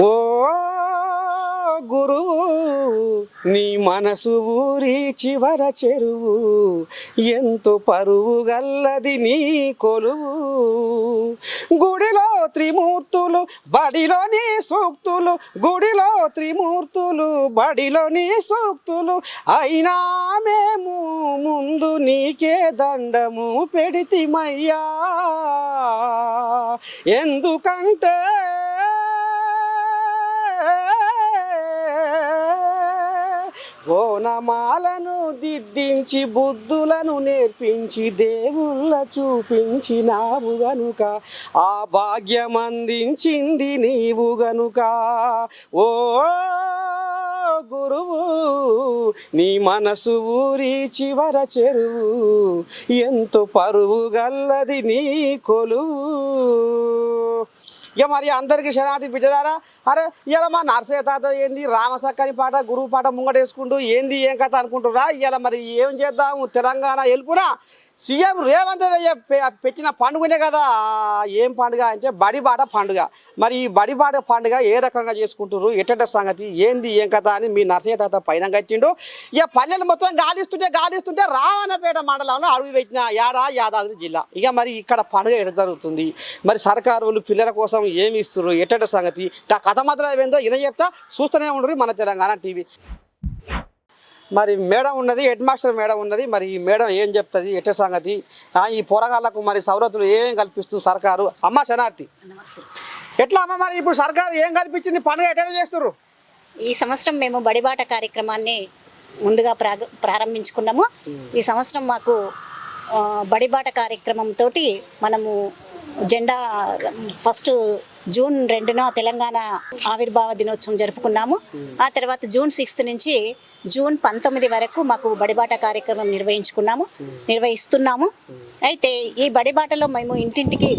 ఓ గురువు నీ మనసు ఊరి చివర చెరువు. ఎంతో పరువు గల్లది నీ కొలువు. గుడిలో త్రిమూర్తులు బడిలోని సూక్తులు. గుడిలో త్రిమూర్తులు బడిలోని సూక్తులు. అయినా మేము ముందు నీకే దండము పెడితిమయ్యా. ఎందుకంటే ఓనమాలను దిద్దించి బుద్ధులను నేర్పించి దేవుళ్ళ చూపించినావు గనుక ఆ భాగ్యం అందించింది నీవు గనుక. ఓ గురువు నీ మనసు ఊరి చివర చెరువు ఎంతో పరువు గల్లది నీ కొలువు. ఇక మరి అందరికి శరణార్థి బిడ్డలారా? అరే ఇలా మా నర్సయ్య తాత ఏంది? రామసక్కని పాట గురువు పాట ముంగట వేసుకుంటూ ఏంది ఏం కథ అనుకుంటురా ఇలా మరి ఏం చేద్దాము? తెలంగాణ వెళ్ళుపునా సీఎం రేవంత్ రెడ్డి పెట్టిన పండుగనే కదా. ఏం పండుగ అంటే బడిబాట పండుగ. మరి ఈ బడిబాట పండుగ ఏ రకంగా చేసుకుంటారు ఎట్ట సంగతి? ఏంది ఏం కథ అని మీ నర్సయ్య తాత పైన కట్టిండు. ఇక పల్లెలు మొత్తం గాలిస్తుంటే గాలిస్తుంటే రావణపేట మండలంలో అడుగు పెట్టిన యాడా యాదాద్రి జిల్లా. ఇక మరి ఇక్కడ పండుగ ఎడ జరుగుతుంది? మరి సర్కారు వాళ్ళు పిల్లల కోసం ఏమి ఇస్తారు ఎట్టట సంగతి? కథ మాత్రం ఏందో ఇన చెప్తా. చూస్తూనే ఉండరు మన తెలంగాణ టీవీ. మరి మేడం ఉన్నది హెడ్ మాస్టర్ మేడం ఉన్నది. మరి ఈ మేడం ఏం చెప్తుంది? ఎట్ట సంగతి? ఈ పోరగాళ్ళకు మరి సౌలతులు ఏమేం కల్పిస్తుంది సర్కారు? అమ్మ శనార్థి ఎట్లా అమ్మ మరి ఇప్పుడు సర్కారు ఏం కల్పించింది? పండుగ ఎట్ట చేస్తారు ఈ సంవత్సరం మేము బడిబాట కార్యక్రమాన్ని ముందుగా ప్రారంభించుకున్నాము. ఈ సంవత్సరం మాకు బడిబాట కార్యక్రమంతో మనము జెండా ఫస్ట్ జూన్ రెండున తెలంగాణ ఆవిర్భావ దినోత్సవం జరుపుకున్నాము. ఆ తర్వాత జూన్ సిక్స్త్ నుంచి జూన్ పంతొమ్మిది వరకు మాకు బడిబాట కార్యక్రమం నిర్వహించుకున్నాము నిర్వహిస్తున్నాము. అయితే ఈ బడిబాటలో మేము ఇంటింటికి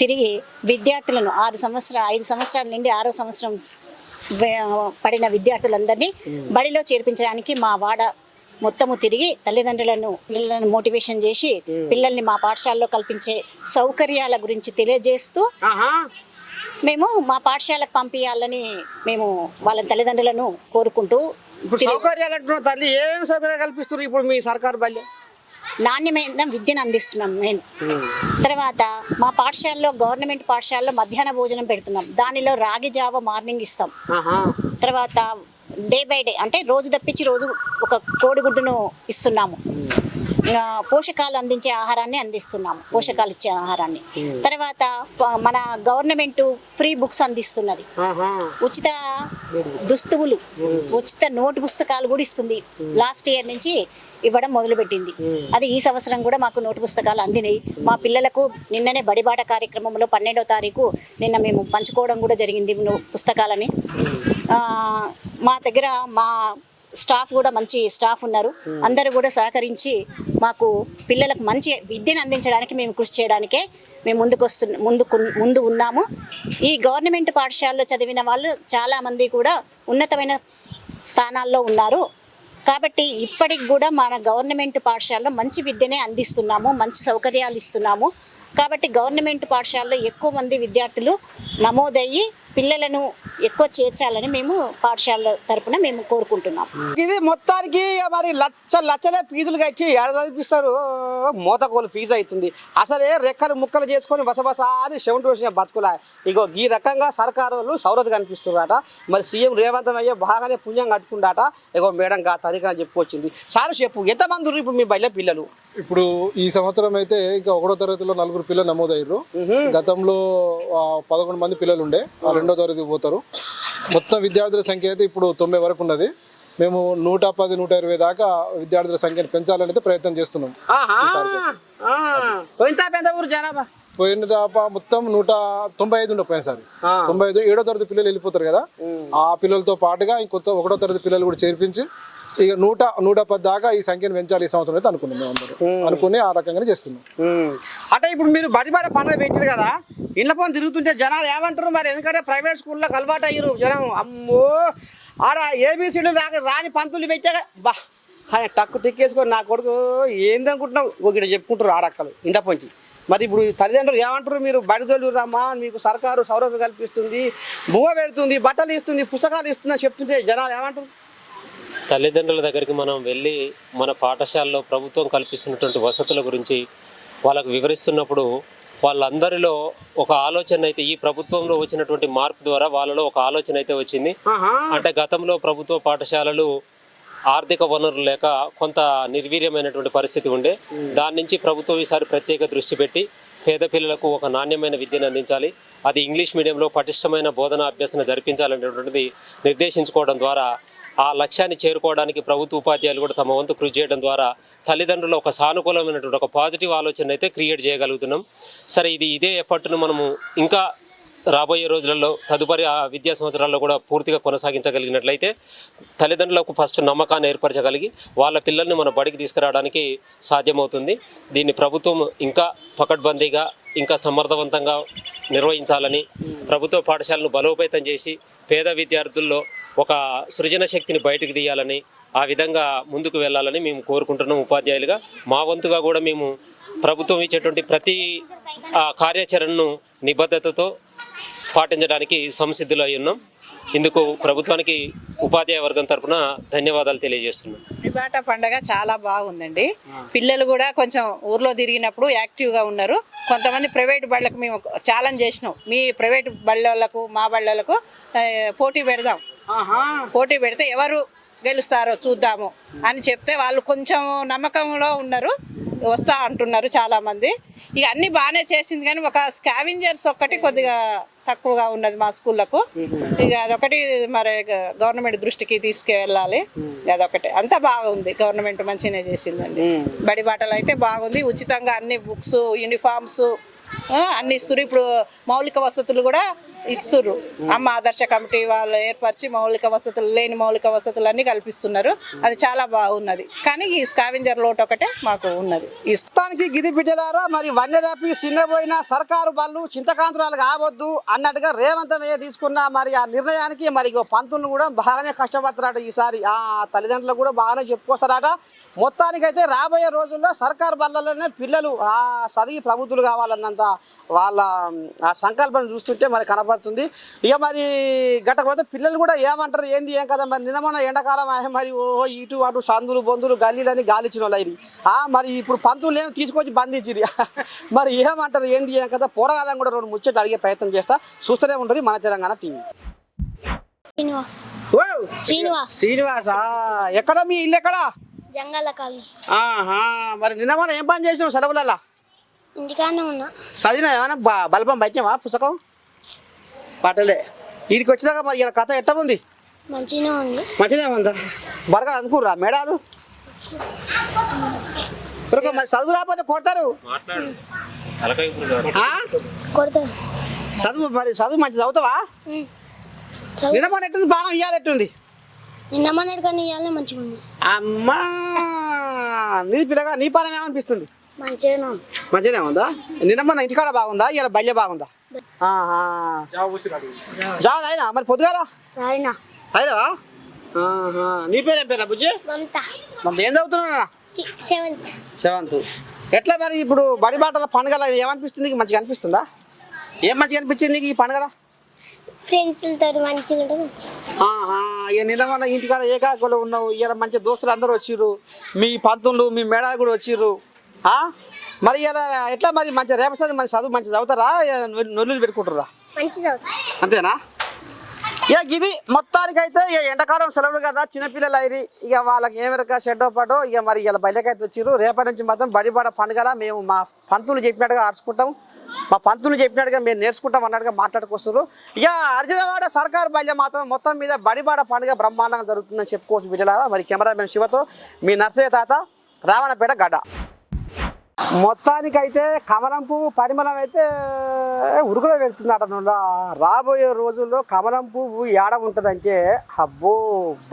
తిరిగి విద్యార్థులను ఆరు సంవత్సరాలు ఐదు సంవత్సరాల నుండి ఆరో సంవత్సరం పడిన విద్యార్థులందరినీ బడిలో చేర్పించడానికి మా వాడ మొత్తము తిరిగి తల్లిదండ్రులను పిల్లలను మోటివేషన్ చేసి పిల్లల్ని మా పాఠశాలలో కల్పించే సౌకర్యాల గురించి తెలియజేస్తూ మేము మా పాఠశాలకు పంపించాలని మేము వాళ్ళ తల్లిదండ్రులను కోరుకుంటూ ఇప్పుడు సౌకర్యాలు అంటున్నావు తల్లి ఏం సౌకర్యాలు కల్పిస్తారు ఇప్పుడు మీ సర్కారు బల్లి? నాణ్యమైన విద్యను అందిస్తున్నాం మేము. తర్వాత మా పాఠశాలలో గవర్నమెంట్ పాఠశాలలో మధ్యాహ్న భోజనం పెడుతున్నాం. దానిలో రాగి జావ మార్నింగ్ ఇస్తాం. తర్వాత డే బై డే అంటే రోజు తప్పించి రోజు ఒక కోడిగుడ్డును ఇస్తున్నాము. పోషకాలు అందించే ఆహారాన్ని అందిస్తున్నాము పోషకాలు ఇచ్చే ఆహారాన్ని. తర్వాత మన గవర్నమెంట్ ఫ్రీ బుక్స్ అందిస్తున్నది. ఉచిత దుస్తువులు ఉచిత నోటు పుస్తకాలు కూడా ఇస్తుంది. లాస్ట్ ఇయర్ నుంచి ఇవ్వడం మొదలుపెట్టింది. అది ఈ సంవత్సరం కూడా మాకు నోటు పుస్తకాలు అందినాయి. మా పిల్లలకు నిన్ననే బడిబాట కార్యక్రమంలో పన్నెండవ తారీఖు నిన్న మేము పంచుకోవడం కూడా జరిగింది పుస్తకాలని. మా దగ్గర మా స్టాఫ్ కూడా మంచి స్టాఫ్ ఉన్నారు. అందరూ కూడా సహకరించి మాకు పిల్లలకు మంచి విద్యను అందించడానికి మేము కృషి చేయడానికే మేము ముందుకు వస్తు ముందుకు ముందు ఉన్నాము. ఈ గవర్నమెంట్ పాఠశాలలో చదివిన వాళ్ళు చాలామంది కూడా ఉన్నతమైన స్థానాల్లో ఉన్నారు. కాబట్టి ఇప్పటికి కూడా మన గవర్నమెంట్ పాఠశాలలో మంచి విద్యనే అందిస్తున్నాము మంచి సౌకర్యాలు ఇస్తున్నాము. కాబట్టి గవర్నమెంట్ పాఠశాలలో ఎక్కువ మంది విద్యార్థులు నమోదయ్యి పిల్లలను ఎక్కువ చేర్చాలని మేము పాఠశాల తరపున మేము కోరుకుంటున్నాం. ఇది మొత్తానికి మరి లచ్చ లచ్చలే ఫీజులు కట్టి ఏడ చదివిస్తారు మోతకోలు ఫీజు అవుతుంది. అసలే రెక్కలు ముక్కలు చేసుకొని బసబస అని సెవెంటీ వచ్చిన బతుకులా? ఇగో ఈ రకంగా సర్కారు వాళ్ళు సౌరత కనిపిస్తున్నారట. మరి సీఎం రేవంత్ అయ్యే బాగానే పుణ్యం కట్టుకుంటాట ఇగో మేడం గా తదికన చెప్పుకొచ్చింది సార్ చెప్పు ఎంతమంది ఇప్పుడు మీ బయట పిల్లలు? ఇప్పుడు ఈ సంవత్సరం అయితే ఇంకా ఒకటో తరగతిలో నలుగురు పిల్లలు నమోదయ్యారు. గతంలో పదకొండు మంది పిల్లలు ఉండే రెండో తరగతి పోతారు. మొత్తం విద్యార్థుల సంఖ్య అయితే ఇప్పుడు తొంభై వరకు ఉన్నది. మేము నూట పది నూట ఇరవై దాకా విద్యార్థుల సంఖ్యను పెంచాలని ప్రయత్నం చేస్తున్నాం. జనాభా పోయిన దాపా మొత్తం నూట తొంభై ఐదు ఉండే పోయినసారి ఆ. తొంభై ఐదు ఏడో తరగతి పిల్లలు వెళ్ళిపోతారు కదా. ఆ పిల్లలతో పాటుగా ఇంకొత్త ఒకటో తరగతి పిల్లలు కూడా చేర్పించి ఇక నూట నూట పది దాకా ఈ సంఖ్యను పెంచాలి ఈ సంవత్సరం అయితే అనుకున్నాం మేము అందరూ. అనుకుని ఆ రకంగానే చేస్తున్నాం. అంటే ఇప్పుడు మీరు బడి బడి పండుగ పెట్టారు కదా ఇండ్ల పని తిరుగుతుంటే జనాలు ఏమంటారు మరి? ఎందుకంటే ప్రైవేట్ స్కూల్లో అలవాటు అయ్యారు జనం. అమ్మో! ఆడ ఏబీసీలు రాక రాని పంతులు పెట్టాక బా టక్కు టిక్కేసుకొని నా కొడుకు ఏందనుకుంటున్నావు? ఒక చెప్పుకుంటారు ఆడక్కలు ఇంట పొంచి. మరి ఇప్పుడు తల్లిదండ్రులు ఏమంటారు మీరు? బడి తోలురామ్మా మీకు సర్కారు సౌరత కల్పిస్తుంది బువ్వ పెడుతుంది బట్టలు ఇస్తుంది పుస్తకాలు ఇస్తుంది అని చెప్తుంటే జనాలు ఏమంటారు తల్లిదండ్రుల దగ్గరికి మనం వెళ్ళి మన పాఠశాలలో ప్రభుత్వం కల్పిస్తున్నటువంటి వసతుల గురించి వాళ్ళకు వివరిస్తున్నప్పుడు వాళ్ళందరిలో ఒక ఆలోచన అయితే ఈ ప్రభుత్వంలో వచ్చినటువంటి మార్పు ద్వారా వాళ్ళలో ఒక ఆలోచన అయితే వచ్చింది. అంటే గతంలో ప్రభుత్వ పాఠశాలలు ఆర్థిక వనరులు లేక కొంత నిర్వీర్యమైనటువంటి పరిస్థితి ఉండే. దాని నుంచి ప్రభుత్వం ఈసారి ప్రత్యేక దృష్టి పెట్టి పేద పిల్లలకు ఒక నాణ్యమైన విద్యను అందించాలి. అది ఇంగ్లీష్ మీడియంలో పటిష్టమైన బోధన అభ్యసన జరిపించాలనేటువంటిది నిర్దేశించుకోవడం ద్వారా ఆ లక్ష్యాన్ని చేరుకోవడానికి ప్రభుత్వ ఉపాధ్యాయులు కూడా తమ వంతు కృషి చేయడం ద్వారా తల్లిదండ్రులు ఒక సానుకూలమైనటువంటి ఒక పాజిటివ్ ఆలోచన అయితే క్రియేట్ చేయగలుగుతున్నాం. సరే ఇది ఇదే ఎఫర్ట్ను మనము ఇంకా రాబోయే రోజులలో తదుపరి ఆ విద్యా సంవత్సరాల్లో కూడా పూర్తిగా కొనసాగించగలిగినట్లయితే తల్లిదండ్రులకు ఫస్ట్ నమ్మకాన్ని ఏర్పరచగలిగి వాళ్ళ పిల్లల్ని మన బడికి తీసుకురావడానికి సాధ్యమవుతుంది. దీన్ని ప్రభుత్వం ఇంకా పకడ్బందీగా ఇంకా సమర్థవంతంగా నిర్వహించాలని ప్రభుత్వ పాఠశాలను బలోపేతం చేసి పేద విద్యార్థుల్లో ఒక సృజన శక్తిని బయటకు తీయాలని ఆ విధంగా ముందుకు వెళ్ళాలని మేము కోరుకుంటున్నాం ఉపాధ్యాయులుగా. మా వంతుగా కూడా మేము ప్రభుత్వం ఇచ్చేటువంటి ప్రతి ఆ, కార్యాచరణను నిబద్ధతతో పాటించడానికి సంసిద్ధులు అయి ఉన్నాం. ఇందుకు ప్రభుత్వానికి ఉపాధ్యాయ వర్గం తరపున ధన్యవాదాలు తెలియజేస్తున్నాం. గుడిబాట పండగ చాలా బాగుందండి. పిల్లలు కూడా కొంచెం ఊర్లో తిరిగినప్పుడు యాక్టివ్గా ఉన్నారు. కొంతమంది ప్రైవేట్ బళ్ళకు మేము ఛాలెంజ్ చేసినాం. మీ ప్రైవేట్ బళ్ళకు మా బళ్ళకు పోటీ పెడదాం. పోటీ పెడితే ఎవరు గెలుస్తారో చూద్దాము అని చెప్తే వాళ్ళు కొంచెం నమ్మకంలో ఉన్నారు వస్తా అంటున్నారు చాలా మంది ఇక అన్ని బాగానే చేసింది కానీ ఒక స్కావింజర్స్ ఒక్కటి కొద్దిగా తక్కువగా ఉన్నది మా స్కూళ్ళకు. ఇక అదొకటి మరి గవర్నమెంట్ దృష్టికి తీసుకువెళ్ళాలి అదొకటి. అంతా బాగుంది. గవర్నమెంట్ మంచిగానే చేసిందండి. బడి బాటలు అయితే బాగుంది. ఉచితంగా అన్ని బుక్స్ యూనిఫామ్స్ అన్ని ఇస్తున్నారు. ఇప్పుడు మౌలిక వసతులు కూడా ఇస్తుర్రు. అమ్మ ఆదర్శ కమిటీ వాళ్ళు ఏర్పరిచి మౌలిక వసతులు లేని మౌలిక వసతులు కల్పిస్తున్నారు. అది చాలా బాగున్నది. కానీ ఈ స్కావెంజర్ లోటు ఒకటే మాకు ఉన్నది. ఇష్టానికి గిది బిడ్డలారా మరి వన్యదాపి చిన్నపోయిన సర్కారు బళ్ళు చింతకాంతురాలు కావద్దు అన్నట్టుగా రేవంతమయ్య తీసుకున్న మరి ఆ నిర్ణయానికి మరి పంతులు కూడా బాగానే కష్టపడతారట ఈసారి. ఆ తల్లిదండ్రులు కూడా బాగానే చెప్పుకొస్తారట. మొత్తానికైతే రాబోయే రోజుల్లో సర్కారు బళ్ళలోనే పిల్లలు ఆ చదివి ప్రబుద్ధులు కావాలన్నంత వాళ్ళ ఆ సంకల్పం చూస్తుంటే మరి కనపడుతుంది. ఇక మరి గట్టకపోతే పిల్లలు కూడా ఏమంటారు? ఏంది ఏం కదా మరి నిన్న మొన్న ఎండాకాలం మరి ఓ ఇటు అటు సందులు బొందులు గల్లీలని గాలిచ్చిన వాళ్ళు మరి ఇప్పుడు పంతులు ఏం తీసుకొచ్చి బంధించిరి మరి ఏమంటారు? ఏంది ఏం కదా పోరగాలని కూడా రెండు ముచ్చట్లు అడిగే ప్రయత్నం చేస్తా. చూస్తూనే ఉండరు మన తెలంగాణ టీవీ. శ్రీనివాస్! శ్రీనివాస్. ఎక్కడ మీ ఇల్లు ఎక్కడ? జంగాల కాలనీ. ఆహా మరి నిన్న ఏం పని చేసినావు సెలవులలో ఇంటికానే ఉన్నా. చదివినా ఏమైనా బల్బం బయటవా పుస్తకం? పట్టలే వీడికి వచ్చేదాకా మరి ఇలా కథ ఎట్ట ఉంది? మంచిగానే ఉంది. మంచిగా ఉందా? బరగా అనుకుర్రా మేడాలు? మరి చదువు రాకపోతే కొడతారు? చదువు మరి చదువు మంచి చదువుతావా? నిన్న ఎట్టుంది బాణం ఇయ్యాలి ఎట్టుంది నిన్న మొన్నటి కానీ ఇవ్వాలి మంచిగా ఉంది. అమ్మా! నీ పిల్లగా నీ పానం ఏమనిపిస్తుంది? మంచిగానే ఉంది. మంచిగానే ఉందా? నిన్న మొన్న ఇంటికాడ బాగుందా? ఇలా బల్య బాగుందా? జావా అయినా మరి పొద్దుగాల? అయినవా నీ పేరు ఏం పేరా బుజ్జి? మమత. మరి ఏం చదువుతున్నా సెవెంత్. ఎట్లా మరి ఇప్పుడు బడి బాటల పండుగల ఏమనిపిస్తుంది? నీకు మంచిగా అనిపిస్తుందా? ఏం మంచిగా అనిపించింది నీకు ఈ మంచిగా ఆహా, ఇక నిన్న ఇంటికాడ ఏకాకులు ఉన్నావు. ఇక మంచి దోస్తులు అందరూ వచ్చిర్రు. మీ పంతులు మీ మేడాలు కూడా వచ్చిర్రు. ఆ? మరి ఇలా ఎట్లా మరి మంచిగా రేపస్తుంది మరి చదువు మంచిగా చదువుతారా? నొల్లు పెట్టుకుంటారా మంచి అంతేనా? ఇక ఇది మొత్తానికైతే ఇక ఎండాకాలం సెలవులు కదా చిన్నపిల్లలు అయిరి ఇక వాళ్ళకి ఏమెరక షెడ్డో పాటో ఇక మరి ఇలా బయటకైతే వచ్చిర్రు. రేపటి నుంచి మాత్రం బడిబాడ పండుగల మేము మా పంతులు చెప్పినట్టుగా ఆడుచుకుంటాం మా పంతులు చెప్పినట్టుగా మేము నేర్చుకుంటాం అన్నట్టుగా మాట్లాడుకొస్తారు ఇక అర్జునవాడ సర్కారు బల్య మాత్రం మొత్తం మీద బడిబాడ పండుగ బ్రహ్మాండంగా జరుగుతుందని చెప్పుకోవచ్చు బిడ్డలారా. మరి కెమెరామెన్ శివతో మీ నర్సయ్య తాత రావణపేట గడ్డ. మొత్తానికైతే కమలం పువ్వు పరిమళం అయితే ఉరుకులో వెళ్తుంది నువ్వు రాబోయే రోజుల్లో కమలం పువ్వు ఏడ ఉంటుందంటే అబ్బో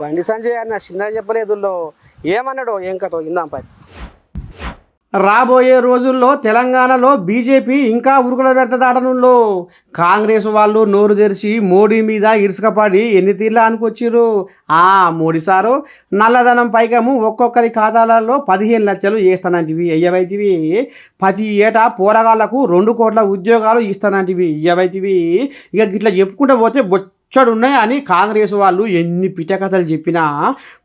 బండి సంజయ్ అన్న చిన్న చెప్పలేదు ఏమన్నాడు ఏం కథ ఇందాం పది రాబోయే రోజుల్లో తెలంగాణలో బీజేపీ ఇంకా ఉరుకుల పెడతదాటనుల్లో కాంగ్రెస్ వాళ్ళు నోరు తెరిచి మోడీ మీద ఇరుసుకపడి ఎన్ని తీర్లా అనుకొచ్చిర్రు ఆ మోడీ సారు నల్లధనం పైకము ఒక్కొక్కరి ఖాతాలలో పదిహేను లక్షలు వేస్తానంటివి ఎయ్యవైతివి. ప్రతి ఏటా పోరగాళ్ళకు రెండు కోట్ల ఉద్యోగాలు ఇస్తానంటివి ఇయ్యవైతివి ఇక గిట్లా చెప్పుకుంటూ పోతే బొచ్చడున్నాయి అని కాంగ్రెస్ వాళ్ళు ఎన్ని పిటకథలు చెప్పినా.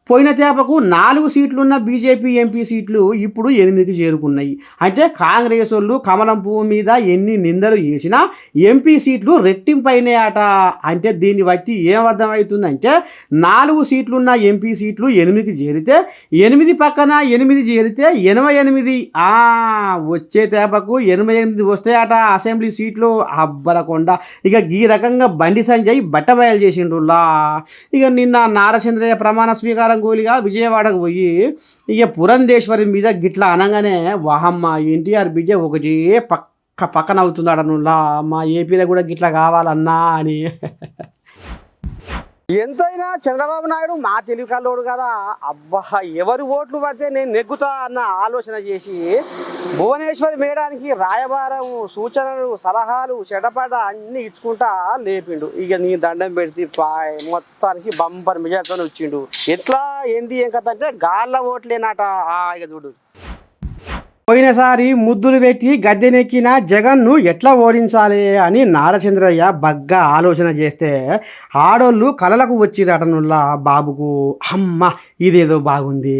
పోయిన తేపకు నాలుగు సీట్లున్న బీజేపీ ఎంపీ సీట్లు ఇప్పుడు ఎనిమిదికి చేరుకున్నాయి. అంటే కాంగ్రెస్ వాళ్ళు కమలం పువ్వు మీద ఎన్ని నిందలు చేసినా ఎంపీ సీట్లు రెట్టింపైనాయట అంటే దీన్ని బట్టి ఏమర్థమవుతుందంటే నాలుగు సీట్లున్న ఎంపీ సీట్లు ఎనిమిదికి చేరితే ఎనిమిది పక్కన ఎనిమిది చేరితే ఎనభై ఎనిమిది. వచ్చే తేపకు ఎనభై ఎనిమిది వస్తాయట అసెంబ్లీ సీట్లు. అబ్బలకొండ ఇక ఈ రకంగా బండి సంజయ్ బట్టబయలు చేసిండ్రులా ఇక నిన్న నారచంద్రయ్య ప్రమాణ స్వీకారం గోలిగా విజయవాడకు పోయి ఇక పురంధేశ్వరి మీద గిట్లా అనగానే వాహమ్మ ఎన్టీఆర్ బిడ్డ ఒకటి పక్క పక్కన అవుతున్నాడు నువ్వులా మా ఏపీలో కూడా గిట్లా కావాలన్నా అని. ఎంతైనా చంద్రబాబు నాయుడు మా తెలివి కల్లోడు కదా. అబ్బా ఎవరు ఓట్లు పడితే నేను నెగ్గుతా అన్న ఆలోచన చేసి భువనేశ్వరి మేడానికి రాయబారం సూచనలు సలహాలు చెడపడ అన్ని ఇచ్చుకుంటా లేపిండు. ఇక నీ దండం పెడితే పాయ్ మొత్తానికి బంపర్ మెజార్టీతో వచ్చిండు. ఎట్లా ఏంది ఏం కథ అంటే గాళ్ళ ఓట్లేనట. ఇక చూడు. పోయినసారి ముద్దులు పెట్టి గద్దెనెక్కిన జగన్ను ఎట్లా ఓడించాలి అని నారచంద్రయ్య బగ్గా ఆలోచన చేస్తే ఆడోళ్ళు కలలకు వచ్చిరటనుల్లా బాబుకు. అమ్మ ఇదేదో బాగుంది.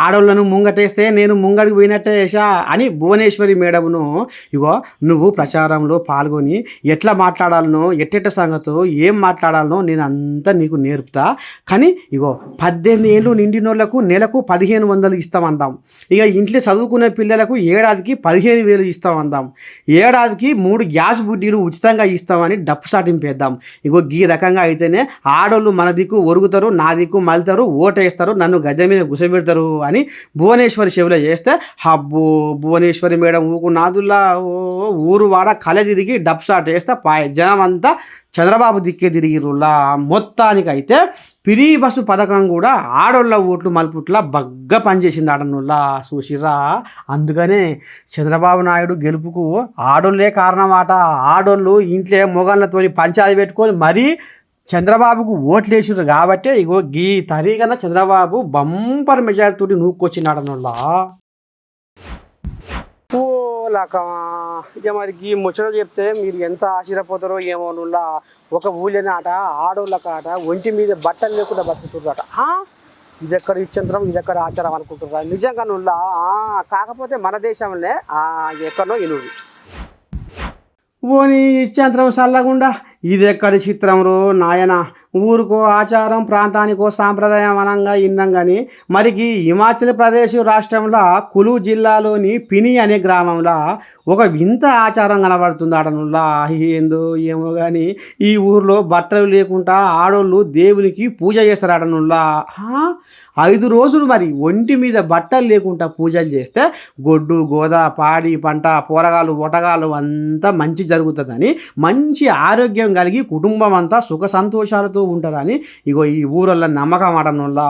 ఆడోళ్ళను ముంగటేస్తే నేను ముంగడికి పోయినట్టే వేసా అని భువనేశ్వరి మేడమును ఇగో నువ్వు ప్రచారంలో పాల్గొని ఎట్లా మాట్లాడాలనో ఎట్టెట్ట సంగతో ఏం మాట్లాడాలనో నేను అంతా నీకు నేర్పుతా. కానీ ఇగో పద్దెనిమిది ఏళ్ళు నిండినోళ్ళకు నెలకు పదిహేను వందలు ఇస్తామందాం. ఇక ఇంట్లో చదువుకునే పిల్లలకు ఏడాదికి పదిహేను వేలు ఇస్తామందాం ఏడాదికి మూడు గ్యాస్ బుడ్డీలు ఉచితంగా ఇస్తామని డప్పు సాటింపేద్దాం ఇగో ఈ రకంగా అయితేనే ఆడోళ్ళు మన దిక్కు ఒరుగుతారు నా దిక్కు మలుతారు ఓటేస్తారు నన్ను గద్దె మీద గుసబెడతారు అని భువనేశ్వరి చెవిలో చేస్తే హబ్బో భువనేశ్వరి మేడం ఊకు నాదుల్లా ఓ ఊరు వాడ కళ తిరిగి డప్ సాట్ వేస్తే పాయ జనం అంతా చంద్రబాబు దిక్కే తిరిగిరులా. మొత్తానికైతే పిరి బస్సు పథకం కూడా ఆడోళ్ళ ఓట్లు మలుపుట్లా బగ్గా పనిచేసింది ఆడనుల్లా చూసిరా అందుకనే చంద్రబాబు నాయుడు గెలుపుకు ఆడోళ్ళే కారణమాట. ఆడోళ్ళు ఇంట్లో మొగళ్ళతోని పంచాయతీ పెట్టుకొని మరీ చంద్రబాబుకు ఓట్లేసిర్రు కాబట్టి ఇగో గీ తరీగన చంద్రబాబు బంపర్ మెజారిటీ నూక్కొచ్చినాడనుల్లా ఓ ఇక మరి ఈ ముచ్చట చెప్తే మీరు ఎంత ఆశ్చర్యపోతారో ఏమో నుల్లా. ఒక ఊళ్ళని ఆట ఆడోళ్ళకి ఆట ఒంటి మీద బట్టలు లేకుండా బతుకుతుందట ఇది ఎక్కడ ఇచ్చంతరం ఇది ఎక్కడ ఆచారం అనుకుంటున్నారు నిజంగా నుల్లా కాకపోతే మన దేశంలో ఎక్కడో ఇనుడు ఓని ఇచ్చంతరం చల్లగుండా ఇది ఎక్కడ చిత్రం రో నాయన? ఊరికో ఆచారం ప్రాంతానికో సాంప్రదాయం అనంగా ఇన్నాం కానీ మరికి హిమాచల్ ప్రదేశ్ రాష్ట్రంలో కులు జిల్లాలోని పిని అనే గ్రామంలో ఒక వింత ఆచారం కనబడుతుంది ఆడనుల్లా. ఏందో ఏమో కానీ ఈ ఊర్లో బట్టలు లేకుండా ఆడోళ్ళు దేవునికి పూజ చేస్తారు ఆడనుల్లా. ఐదు రోజులు మరి ఒంటి మీద బట్టలు లేకుండా పూజలు చేస్తే గొడ్డు గోద పాడి పంట పోరగాలు ఒటగాలు అంతా మంచి జరుగుతుందని మంచి ఆరోగ్యం కలిగి కుటుంబం అంతా సుఖ సంతోషాలతో ఉంటారని ఇగో ఈ ఊరల్లో నమ్మకం ఆడనుల్లా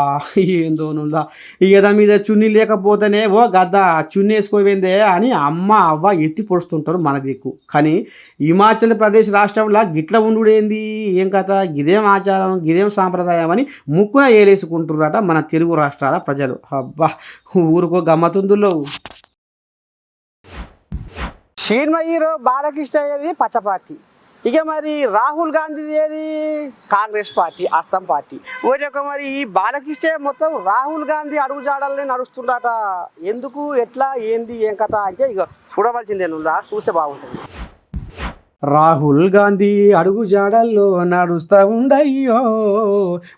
ఏందో నుల్లా ఈ ఎద మీద చున్నీ లేకపోతేనే ఓ గద్ద చున్నీ వేసుకోవేందే అని అమ్మ అవ్వ ఎత్తి పొడుస్తుంటారు మన దిక్కు. కానీ హిమాచల్ ప్రదేశ్ రాష్ట్రంలో గిట్ల ఉండుడేంది? ఏం కథ? గిదేం ఆచారం? గిదేం సాంప్రదాయం అని ముక్కున ఏలేసుకుంటున్నారట మన తెలుగు రాష్ట్రాల ప్రజలు. అబ్బా ఊరుకో గమ్మతుందులో. సినిమా హీరో బాలకృష్ణ ఏది? పచ్చ పార్టీ ఇక మరి రాహుల్ గాంధీ ఏది? కాంగ్రెస్ పార్టీ అస్తం పార్టీ. మరి ఒక మరి ఈ బాలకృష్ణ మొత్తం రాహుల్ గాంధీ అడుగుజాడల్ని నడుస్తుండట ఎందుకు? ఎట్లా? ఏంది? ఏం కథ? అంటే ఇక చూడవలసిందే నువ్వు చూస్తే బాగుంటుంది. రాహుల్ గాంధీ అడుగు జాడల్లో నడుస్తా ఉండయ్యో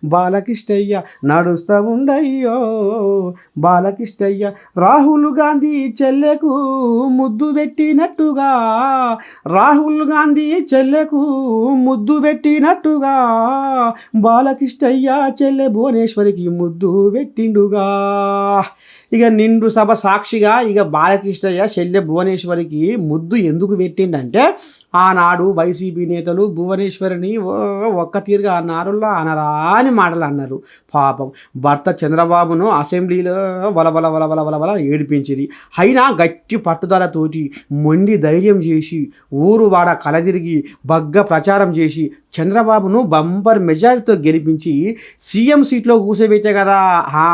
బాలకృష్ణయ్య నడుస్తా ఉండయ్యో బాలకిష్టయ్య రాహుల్ గాంధీ చెల్లెకు ముద్దు పెట్టినట్టుగా రాహుల్ గాంధీ చెల్లెకు ముద్దు పెట్టినట్టుగా బాలకృష్ణయ్య చెల్లె భువనేశ్వరికి ముద్దు పెట్టిండుగా. ఇక నిండు సభ సాక్షిగా ఇక బాలకృష్ణయ్య చెల్లె భువనేశ్వరికి ముద్దు ఎందుకు పెట్టిండంటే ఆనాడు వైసీపీ నేతలు భువనేశ్వరిని ఓ- ఒక్క తీరుగా అన్నారులా అనరాని మాటలు అన్నారు. పాపం భర్త చంద్రబాబును అసెంబ్లీలో వలవల వలవల వలవల ఏడిపించింది. అయినా గట్టి పట్టుదలతోటి మొండి ధైర్యం చేసి ఊరు వాడ కలదిరిగి బగ్గ ప్రచారం చేసి చంద్రబాబును బంపర్ మెజారిటీతో గెలిపించి సీఎం సీట్లో కూర్చోబెట్టే కదా. ఆ,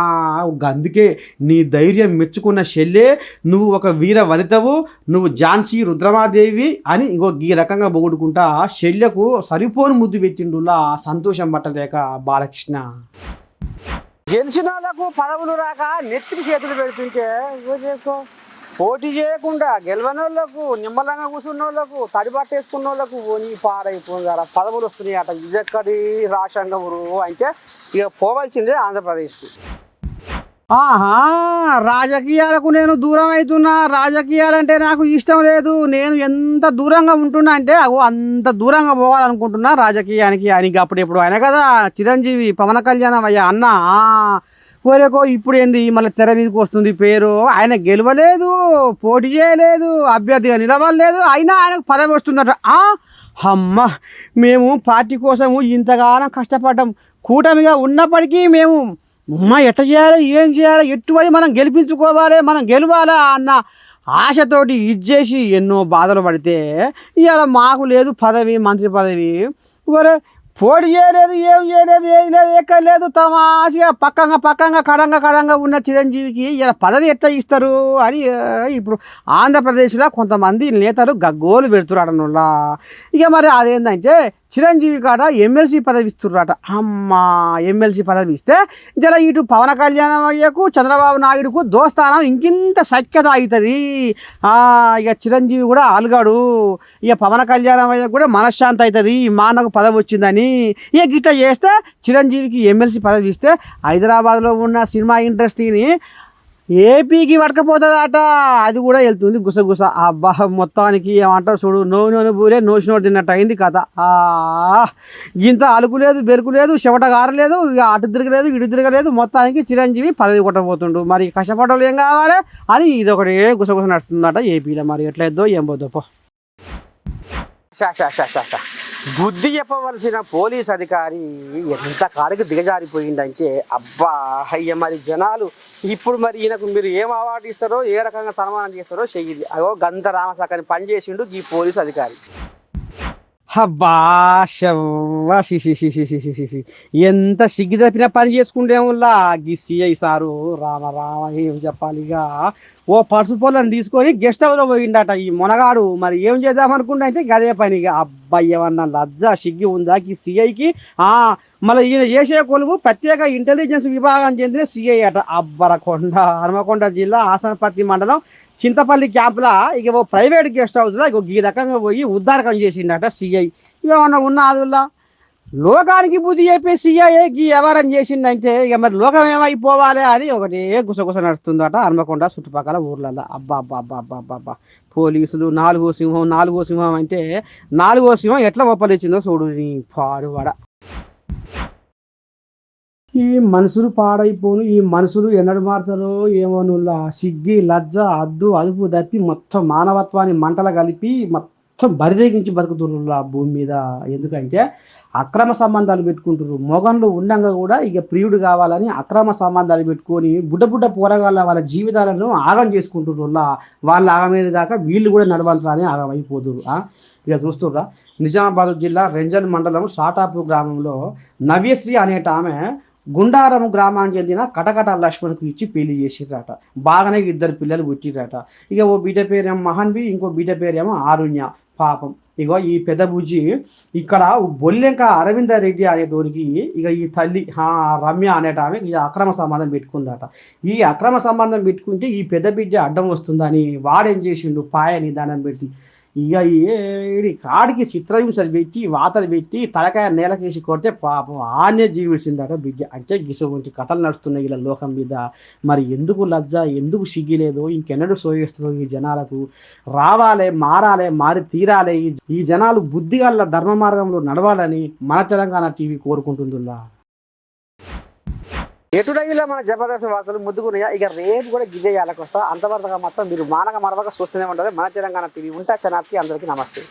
అందుకే నీ ధైర్యం మెచ్చుకున్న షెల్లే నువ్వు ఒక వీర వనితవు నువ్వు ఝాన్సీ రుద్రమాదేవి అని ఇంకో ఈ రకంగా పొగుడుకుంటా శల్యకు సరిపోని ముద్దు పెట్టిండులా సంతోషం పట్టలేక బాలకృష్ణ. గెలిచినాలకు పదవులు రాక నెత్తికి చేతులు పెడుతుంటే చేసుకో పోటీ చేయకుండా గెలవని వాళ్ళకు నిమ్మలంగా కూర్చున్న వాళ్ళకు తడిబట్ట వేసుకున్న వాళ్ళకు పోనీ పాడైపోయింది పదవులు వస్తున్నాయి అట. ఇదెక్కడి రాష్ట్రంగా ఊరు అంటే ఇక పోవాల్సిందే ఆంధ్రప్రదేశ్కి. ఆహా రాజకీయాలకు నేను దూరం అవుతున్నా. రాజకీయాలంటే నాకు ఇష్టం లేదు. నేను ఎంత దూరంగా ఉంటున్నా అంటే అగో అంత దూరంగా పోవాలనుకుంటున్నా రాజకీయానికి. ఆయనకి అప్పుడు ఎప్పుడు ఆయన కదా. చిరంజీవి పవన్ కళ్యాణం అయ్యా అన్న. ఓరేకో ఇప్పుడు ఏంది? మళ్ళీ తెర మీదకి వస్తుంది పేరు. ఆయన గెలవలేదు పోటీ చేయలేదు అభ్యర్థిగా నిలవలేదు. అయినా ఆయనకు పదవి వస్తుందట. అమ్మ మేము పార్టీ కోసము ఇంతగానం కష్టపడ్డాం. కూటమిగా ఉన్నప్పటికీ మేము అమ్మ ఎట్ట చేయాలి? ఏం చేయాలి? ఎటువంటి మనం గెలిపించుకోవాలి? మనం గెలవాలా? అన్న ఆశతోటి ఇచ్చేసి ఎన్నో బాధలు పడితే ఇవాళ మాకు లేదు పదవి మంత్రి పదవి. పోటీ చేయలేదు ఏం చేయలేదు ఏది లేదు ఎక్కడ లేదు తమాషగా పక్కంగా పక్కంగా కడంగా కడంగా ఉన్న చిరంజీవికి ఇలా పదవి ఎట్లా ఇస్తారు అని ఇప్పుడు ఆంధ్రప్రదేశ్లో కొంతమంది నేతలు గగ్గోలు పెడుతున్నారు అడనుల్లా ఇక మరి అదేంటంటే చిరంజీవి కాడ ఎమ్మెల్సీ పదవి ఇస్తున్నారట అమ్మా ఎమ్మెల్సీ పదవి ఇస్తే జర ఇటు పవన్ కళ్యాణయ్యకు చంద్రబాబు నాయుడుకు దోస్తానం ఇంకింత సఖ్యత అవుతుంది ఇక చిరంజీవి కూడా ఆలుగాడు. ఇక పవన్ కళ్యాణ్ కూడా మనశ్శాంతి అవుతుంది మా అన్నకు పదవి వచ్చిందని. ఇక గిట్ట చేస్తే చిరంజీవికి ఎమ్మెల్సీ పదవి ఇస్తే హైదరాబాద్లో ఉన్న సినిమా ఇండస్ట్రీని ఏపీకి పడకపోతుందట. అది కూడా వెళ్తుంది గుసగుస అబ్బా మొత్తానికి ఏమంటారు చూడు నో నోను పూరే నోసి నోటి తిన్నట్టు అయింది కథ. ఇంత అలుకు లేదు బెరుకు లేదు గారలేదు ఇక అటు తిరగలేదు ఇటు తిరగలేదు మొత్తానికి చిరంజీవి పదవి కొట్టబోతుండు. మరి కష్టపడలు ఏం కావాలి అని ఇది ఒకటి గుసగుస నడుస్తుందట ఏపీలో. మరి ఎట్లయిద్దో ఏం పోద్దో పో. బుద్ధి చెప్పవలసిన పోలీస్ అధికారి ఎంత కాడికి దిగజారిపోయిందంటే అబ్బా అయ్య మరి జనాలు. ఇప్పుడు మరి ఈయనకు మీరు ఏం అవార్డు ఇస్తారో ఏ రకంగా సన్మానం చేస్తారో చెయ్యి అగో గంత రామసాకని పని చేసిండు ఈ పోలీస్ అధికారి. హబ్బా ఎంత సిగ్గి తప్పిన పని చేసుకుంటేముల్లా గీ సిఐ సారు. రామ రామ ఏం చెప్పాలిగా? ఓ పర్సు పొలం తీసుకొని గెస్ట్ హౌస్లో పోయిండట ఈ మొనగాడు. మరి ఏం చేద్దాం అయితే గదే పని ఇక. అబ్బాయి ఏమన్నా లజ్జ సిగ్గి ఉందా గి సిఐకి? మళ్ళీ ఈయన చేసే కొలువు ప్రత్యేక ఇంటెలిజెన్స్ విభాగం చెందిన సిఐ అట. అబ్బరకొండ హనుమకొండ జిల్లా ఆసనపర్తి మండలం చింతపల్లి క్యాంప్లో ఇక ఓ ప్రైవేట్ గెస్ట్ హౌస్లో ఇక ఈ రకంగా పోయి ఉద్దారకం చేసిండట సిఐ. ఇక ఏమన్నా ఉన్న అదుల్లా? లోకానికి బుద్ధి చెప్పే సిఐఏకి ఎవరని చేసిందంటే ఇక మరి లోకం ఏమైపోవాలి అని ఒకటే గుసగుస నడుస్తుందట హన్మకొండ చుట్టుపక్కల ఊర్లలో అబ్బా అబ్బా అబ్బా అబ్బా అబ్బా అబ్బా. పోలీసులు నాలుగో సింహం నాలుగో సింహం అంటే నాలుగో సింహం ఎట్లా ఒప్పలిచ్చిందో చూడు నీ పాడువాడ ఈ మనుషులు పాడైపోను ఈ మనుషులు ఎన్నడు మారుతారో ఏమో సిగ్గి లజ్జ అద్దు అదుపు తప్పి మొత్తం మానవత్వాన్ని మంటలు కలిపి మొత్తం బరిదేగించి బతుకుతుర్రులా భూమి మీద. ఎందుకంటే అక్రమ సంబంధాలు పెట్టుకుంటారు మొగన్లు ఉండంగా కూడా ఇక ప్రియుడు కావాలని అక్రమ సంబంధాలు పెట్టుకొని బుడ్డ బుడ్డ పోరగాళ్ళ వాళ్ళ జీవితాలను ఆగం చేసుకుంటుర్రులా వాళ్ళ ఆగమేది కాక వీళ్ళు కూడా నడవాలరా అని ఆగం ఆ? ఇక చూస్తుర్రా. నిజామాబాద్ జిల్లా రెంజల్ మండలం సాటాపూర్ గ్రామంలో నవ్యశ్రీ అనేట ఆమె గుండారం గ్రామానికి చెందిన కటకట లక్ష్మణ్కు ఇచ్చి పెళ్ళి చేసిర్రట. బాగానే ఇద్దరు పిల్లలు పుట్టిరట ఇక ఓ బిడ్డ పేరేమో మహన్వి ఇంకో బిడ్డ పేరేమో ఆరుణ్య. పాపం. ఇగో ఈ పెద్ద బుజ్జి ఇక్కడ బొల్లెంక అరవింద రెడ్డి అనేటోనికి ఇక ఈ తల్లి రమ్య అనేట ఆమె ఈ అక్రమ సంబంధం పెట్టుకుందట. ఈ అక్రమ సంబంధం పెట్టుకుంటే ఈ పెద్ద బిడ్డ అడ్డం వస్తుందని వాడేం చేసిండు? పాయని దానం పెట్టి ఇక ఏడి కాడికి చిత్రహింసలు పెట్టి వాతలు పెట్టి తలకాయ నేలకేసి కొడితే పాపం ఆనే జీవించిందట బిడ్డ. అంటే గిసవంటి కథలు నడుస్తున్నాయి ఇలా లోకం మీద. మరి ఎందుకు లజ్జ? ఎందుకు సిగ్గిలేదు ఇంకెన్నడూ సోయేస్తుందో ఈ జనాలకు? రావాలే మారాలే మారి తీరాలే. ఈ- ఈ జనాలు బుద్ధిగల ధర్మ మార్గంలో నడవాలని మన తెలంగాణ టీవీ కోరుకుంటుందిలా ఎటుడైలా మన జబర్దస్త్ వార్తలు ముద్దుకున్నాయా ఇక రేపు కూడా గిదే వస్తా అంతవరకు మాత్రం మీరు మానక మరవక చూస్తూనే ఉంటారు మన తెలంగాణ టీవీ ఉంటా చనాకి అందరికీ నమస్తే.